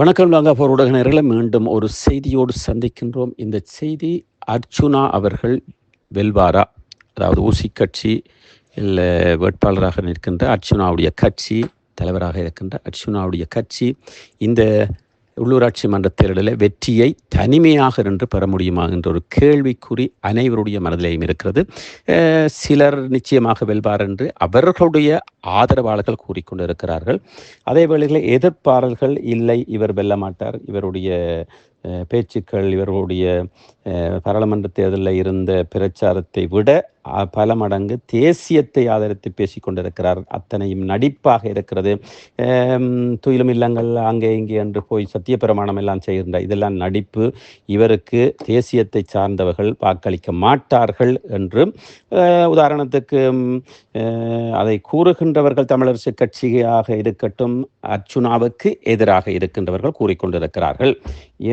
வணக்கம் லாங்காபூர் ஊடக நேரங்களை மீண்டும் ஒரு செய்தியோடு சந்திக்கின்றோம். இந்த செய்தி அர்ச்சுனா அவர்கள் வெல்வாரா? அதாவது ஊசி கட்சி இல்லை வேட்பாளராக நிற்கின்ற அர்ச்சுனாவுடைய கட்சி தலைவராக இருக்கின்ற அர்ச்சுனாவுடைய கட்சி இந்த உள்ளூராட்சி மன்ற தேர்தலில் வெற்றியை தனிமையாக நின்று பெற முடியுமா என்ற ஒரு கேள்விக்குறி அனைவருடைய மனதிலேயும் இருக்கிறது. சிலர் நிச்சயமாக வெல்வார் என்று அவர்களுடைய ஆதரவாளர்கள் கூறிக்கொண்டிருக்கிறார்கள். அதே வேளையில் எதிர்ப்பாளர்கள் இல்லை இவர் வெல்ல மாட்டார். இவருடைய பேச்சுக்கள் இவர்களுடைய பாராளுமன்ற தேர்தலில் இருந்த பிரச்சாரத்தை விட பல மடங்கு தேசியத்தை ஆதரித்து பேசிக்கொண்டிருக்கிறார் அத்தனையும் நடிப்பாக இருக்கிறது. துயிலும் இல்லங்கள் அங்கே இங்கே என்று போய் சத்திய பிரமாணம் எல்லாம் செய்கின்ற இதெல்லாம் நடிப்பு. இவருக்கு தேசியத்தை சார்ந்தவர்கள் வாக்களிக்க மாட்டார்கள் என்றும் உதாரணத்துக்கு அதை கூறுகின்றவர்கள் தமிழரசு கட்சியாக இருக்கட்டும் அர்ச்சுனாவுக்கு எதிராக இருக்கின்றவர்கள் கூறிக்கொண்டிருக்கிறார்கள்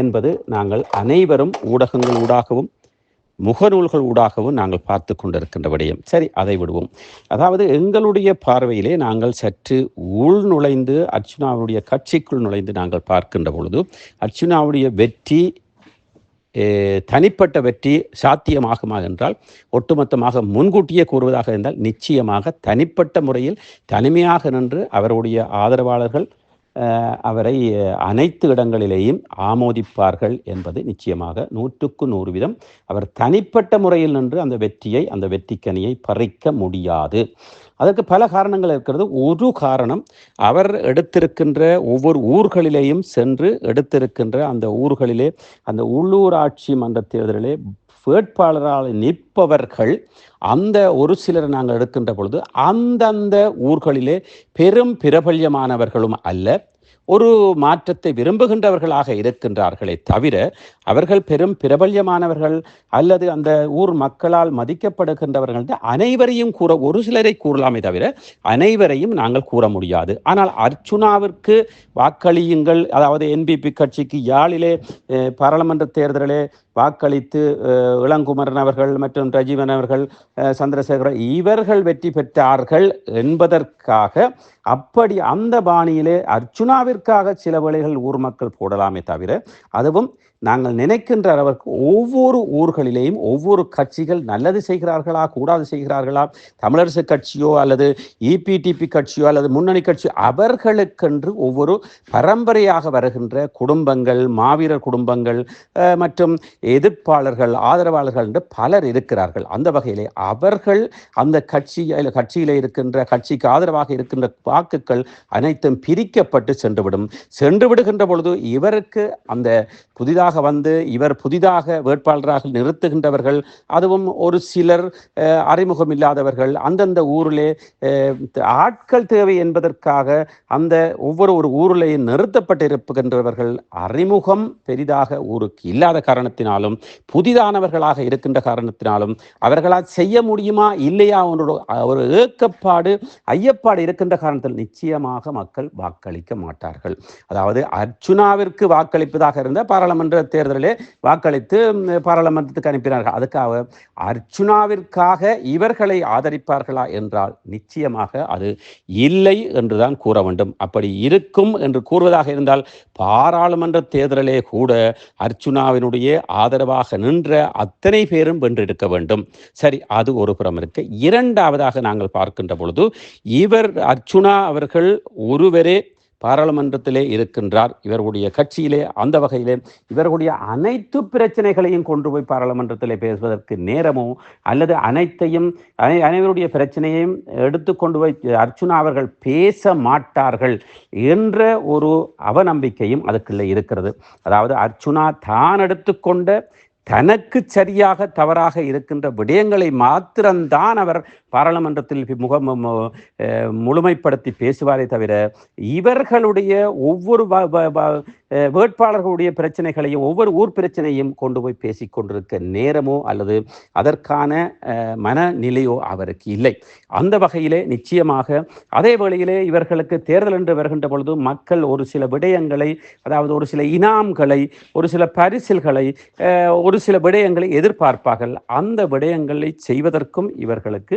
என்பது நாங்கள் அனைவரும் ஊடகங்கள் ஊடாகவும் முகநூல்கள் ஊடாகவும் நாங்கள் பார்த்து கொண்டிருக்கின்ற விடயம். சரி அதை விடுவோம். அதாவது எங்களுடைய பார்வையிலே நாங்கள் சற்று உள் நுழைந்து அர்ச்சுனாவுடைய கட்சிக்குள் நுழைந்து நாங்கள் பார்க்கின்ற பொழுது அர்ச்சுனாவுடைய வெற்றி தனிப்பட்ட வெற்றி சாத்தியமாகுமா என்றால் ஒட்டுமொத்தமாக முன்கூட்டியே கூறுவதாக இருந்தால் நிச்சயமாக தனிப்பட்ட முறையில் தனிமையாக நின்று அவருடைய ஆதரவாளர்கள் அவரை அனைத்து இடங்களிலேயும் ஆமோதிப்பார்கள் என்பது நிச்சயமாக நூற்றுக்கு நூறு வீதம். அவர் தனிப்பட்ட முறையில் நின்று அந்த வெற்றியை அந்த வெற்றிக்கனியை பறிக்க முடியாது. அதற்கு பல காரணங்கள் இருக்கிறது. ஒரு காரணம் அவர் எடுத்திருக்கின்ற ஒவ்வொரு ஊர்களிலேயும் சென்று எடுத்திருக்கின்ற அந்த ஊர்களிலே அந்த உள்ளூராட்சி மன்ற தேர்தலிலே வேட்பாளரால் நிற்பவர்கள் அந்த ஒரு சிலர் நாங்கள் எடுக்கின்ற பொழுது அந்தந்த ஊர்களிலே பெரும் பிரபல்யமானவர்களும் அல்ல ஒரு மாற்றத்தை விரும்புகின்றவர்களாக இருக்கின்றார்களே தவிர அவர்கள் பெரும் பிரபல்யமானவர்கள் அல்லது அந்த ஊர் மக்களால் மதிக்கப்படுகின்றவர்கள் அனைவரையும் கூற ஒரு சிலரை கூறலாமே தவிர அனைவரையும் நாங்கள் கூற முடியாது. ஆனால் அர்ச்சுனாவிற்கு வாக்களியுங்கள். அதாவது என்பிபி கட்சிக்கு யாழிலே பாராளுமன்ற தேர்தலிலே வாக்களித்து இளங்குமரன் அவர்கள் மற்றும் ரஜீவன் அவர்கள் அஹ், சந்திரசேகரன் இவர்கள் வெற்றி பெற்றார்கள் என்பதற்காக அப்படி அந்த பாணியிலே அர்ச்சுனாவிற்காக சில வேளைகள் ஊர் மக்கள் போடலாமே தவிர அதுவும் நாங்கள் நினைக்கின்ற அளவுக்கு ஒவ்வொரு ஊர்களிலேயும் ஒவ்வொரு கட்சிகள் நல்லது செய்கிறார்களா கூடாது செய்கிறார்களா? தமிழரசு கட்சியோ அல்லது இபிடிபி கட்சியோ அல்லது முன்னணி கட்சியோ அவர்களுக்கென்று ஒவ்வொரு பரம்பரையாக வருகின்ற குடும்பங்கள் மாவீரர் குடும்பங்கள் அஹ், மற்றும் எதிர்ப்பாளர்கள் ஆதரவாளர்கள் என்று பலர் இருக்கிறார்கள். அந்த வகையிலே அவர்கள் அந்த கட்சி கட்சியில் இருக்கின்ற கட்சிக்கு ஆதரவாக இருக்கின்ற வாக்குகள் அனைத்தும் பிரிக்கப்பட்டு சென்றுவிடும். சென்று விடுகின்ற பொழுது இவருக்கு அந்த புதிதாக வந்து இவர் புதிதாக வேட்பாளராக நிறுத்துகின்றவர்கள் அதுவும் ஒரு சிலர் அறிமுகம் இல்லாதவர்கள் அந்தந்த ஊரிலே ஆட்கள் தேவை என்பதற்காக அந்த ஒவ்வொரு ஒரு ஊரிலேயும் நிறுத்தப்பட்டிருக்கின்றவர்கள் அறிமுகம் பெரிதாக ஊருக்கு இல்லாத காரணத்தினாலும் புதிதானவர்களாக இருக்கின்ற காரணத்தினாலும் அவர்களால் செய்ய முடியுமா இல்லையா ஒரு ஏக்கப்பாடு ஐயப்பாடு இருக்கின்ற காரணத்தில் நிச்சயமாக மக்கள் வாக்களிக்க மாட்டார்கள். அதாவது அர்ச்சுனாவிற்கு வாக்களிப்பதாக இருந்த பாராளுமன்ற தேர்தலிலே வாக்களித்து பாராளுமன்றத்துக்கு அனுப்பினார்கள். அதுக்காக அர்ச்சுனாவிற்காக இவர்களை ஆதரிப்பார்களா என்றால் நிச்சயமாக அது இல்லை என்றுதான் கூற வேண்டும். அப்படி இருக்கும் என்று கூறுவதாக இருந்தால் பாராளுமன்ற தேர்தலிலே கூட அர்ச்சுனாவினுடைய ஆதரவாக நின்ற அத்தனை பேரும் வென்றெடுக்க வேண்டும். சரி அது ஒரு புறம் இருக்கு. இரண்டாவதாக நாங்கள் பார்க்கின்ற பொழுது இவர் அர்ச்சுனா அவர்கள் ஒருவரே பாராளுமன்றத்திலே இருக்கின்றார். இவர்களுடைய கட்சியிலே அந்த வகையிலே இவர்களுடைய அனைத்து பிரச்சனைகளையும் கொண்டு போய் பாராளுமன்றத்திலே பேசுவதற்கு நேரமோ அல்லது அனைத்தையும் அனை- அனைவருடைய பிரச்சனையையும் எடுத்து கொண்டு போய் அர்ச்சுனா அவர்கள் பேச மாட்டார்கள் என்ற ஒரு அவநம்பிக்கையும் அதுக்குள்ளே இருக்கிறது. அதாவது அர்ச்சுனா தான் எடுத்துக்கொண்ட தனக்கு சரியாக தவறாக இருக்கின்ற விடயங்களை மாத்திரம்தான் அவர் பாராளுமன்றத்தில் முகம் முழுமைப்படுத்தி பேசுவாரே தவிர இவர்களுடைய ஒவ்வொரு வ- வ- வேட்பாளர்களுடைய பிரச்சனைகளையும் ஒவ்வொரு ஊர் பிரச்சனையும் கொண்டு போய் பேசிக்கொண்டிருக்க நேரமோ அல்லது அதற்கான மனநிலையோ அவருக்கு இல்லை. அந்த வகையிலே நிச்சயமாக அதே வேளையிலே இவர்களுக்கு தேர்தல் என்று வருகின்ற பொழுது மக்கள் ஒரு சில விடயங்களை அதாவது ஒரு சில இனாம்களை ஒரு சில பரிசில்களை ஒரு சில விடயங்களை எதிர்பார்ப்பார்கள். அந்த விடயங்களை செய்வதற்கும் இவர்களுக்கு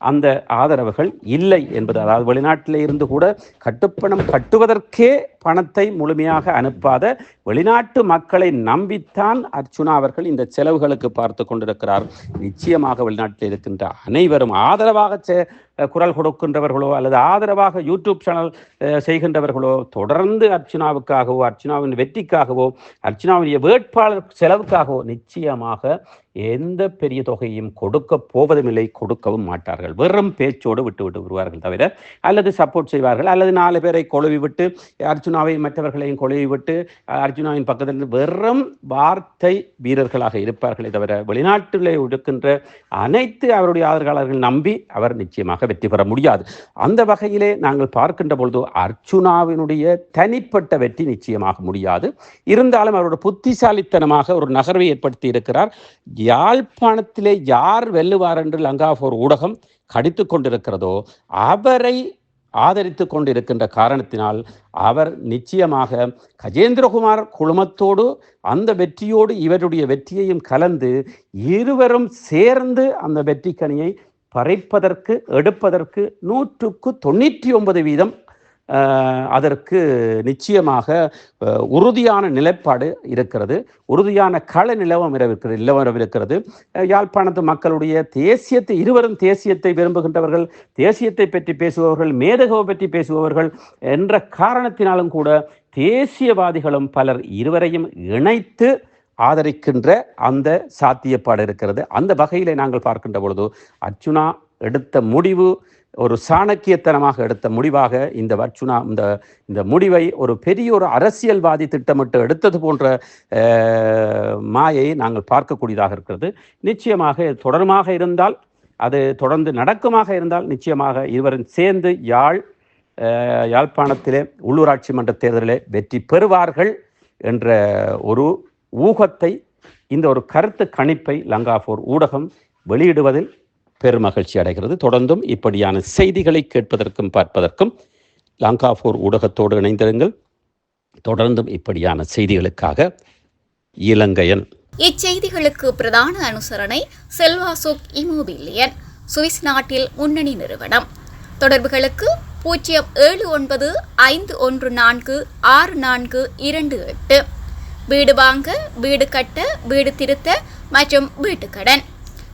அந்த ஆதரவுகள் இல்லை என்பது அதாவது வெளிநாட்டிலே இருந்து கூட கட்டுப்பணம் கட்டுவதற்கே பணத்தை முழுமையாக அனுப்பாத வெளிநாட்டு மக்களை நம்பித்தான் அர்ச்சுனா அவர்கள் இந்த செலவுகளுக்கு பார்த்து கொண்டிருக்கிறார். நிச்சயமாக வெளிநாட்டில் இருக்கின்ற அனைவரும் ஆதரவாக செ- குரல் கொடுக்கின்றவர்களோ அல்லது ஆதரவாக யூடியூப் சேனல் செய்கின்றவர்களோ தொடர்ந்து அர்ச்சுனாவுக்காகவோ அர்ச்சுனாவின் வெற்றிக்காகவோ அர்ச்சுனாவுடைய வேட்பாளர் செலவுக்காகவோ நிச்சயமாக எந்த பெரிய தொகையும் கொடுக்க போவதுமில்லை கொடுக்கவும் மாட்டார்கள். வெறும் பேச்சோடு விட்டு விட்டு வருவார்கள் தவிர அல்லது சப்போர்ட் செய்வார்கள். அல்லது நாலு பேரை கொழுவி விட்டு அர்ஜுனாவை மற்றவர்களையும் கொழுவி விட்டு அர்ஜுனாவின் பக்கத்திலிருந்து வெறும் வார்த்தை வீரர்களாக இருப்பார்களே தவிர வெளிநாட்டிலே இருக்கின்ற அனைத்து அவருடைய ஆதரவாளர்கள் நம்பி அவர் நிச்சயமாக வெற்றி பெற முடியாது. அந்த வகையிலே நாங்கள் பார்க்கின்ற பொழுது அர்ஜுனாவினுடைய தனிப்பட்ட வெற்றி நிச்சயமாக முடியாது. இருந்தாலும் அவரோட புத்திசாலித்தனமாக ஒரு நகர்வை ஏற்படுத்தி இருக்கிறார். யாழ்ப்பாணத்திலே யார் வெல்லுவார் என்று லங்காபோர் ஊடகம் கடித்து கொண்டிருக்கிறதோ அவரை ஆதரித்து கொண்டிருக்கின்ற காரணத்தினால் அவர் நிச்சயமாக கஜேந்திரகுமார் குழுமத்தோடு அந்த வெற்றியோடு இவருடைய வெற்றியையும் கலந்து இருவரும் சேர்ந்து அந்த வெற்றிக்கனியை பறைப்பதற்கு எடுப்பதற்கு நூற்றுக்கு தொண்ணூற்றி ஒன்பது வீதம் அதற்கு நிச்சயமாக உறுதியான நிலைப்பாடு இருக்கிறது. உறுதியான கள நிலவரம் இருக்கிறது நிலவரம் இருக்கிறது. யாழ்ப்பாணத்து மக்களுடைய தேசியத்தை இருவரும் தேசியத்தை விரும்புகின்றவர்கள் தேசியத்தை பற்றி பேசுபவர்கள் மேதகவை பற்றி பேசுபவர்கள் என்ற காரணத்தினாலும் கூட தேசியவாதிகளும் பலர் இருவரையும் இணைத்து ஆதரிக்கின்ற அந்த சாத்தியப்பாடு இருக்கிறது. அந்த வகையிலே நாங்கள் பார்க்கின்ற பொழுது அர்ச்சுனா எடுத்த முடிவு ஒரு சாணக்கியத்தனமாக எடுத்த முடிவாக இந்த வர்ச்சுனா இந்த இந்த முடிவை ஒரு பெரிய ஒரு அரசியல்வாதி திட்டமிட்டு எடுத்தது போன்ற மாயை நாங்கள் பார்க்கக்கூடியதாக இருக்கிறது. நிச்சயமாக தொடர்மாக தொடருமாக இருந்தால் அது தொடர்ந்து நடக்குமாக இருந்தால் நிச்சயமாக இருவரும் சேர்ந்து யாழ் யாழ்ப்பாணத்திலே உள்ளூராட்சி மன்ற தேர்தலிலே வெற்றி பெறுவார்கள் என்ற ஒரு ஊகத்தை இந்த ஒரு கருத்து கணிப்பை லங்காபூர் ஊடகம் வெளியிடுவதில் பெருமகிழ்ச்சி அடைகிறது. தொடர்ந்தும் இப்படியான செய்திகளை கேட்பதற்கும் பார்ப்பதற்கும் லங்காபோர் ஊடகத்தோடு இணைந்திருங்கள். தொடர்ந்தும் இப்படியான செய்திகளுக்காக இலங்கையன். இச்செய்திகளுக்கு பிரதான அனுசரணை செல்வாசுக் இமோபிலியன் சுவிஸ் நாட்டில் முன்னணி நிறுவனம். தொடர்புகளுக்கு பூஜ்ஜியம் ஏழு ஒன்பது ஐந்து ஒன்று நான்கு ஆறு நான்கு இரண்டு எட்டு. வீடு வாங்க வீடு கட்ட வீடு திருத்த மற்றும் வீட்டுக்கடன்.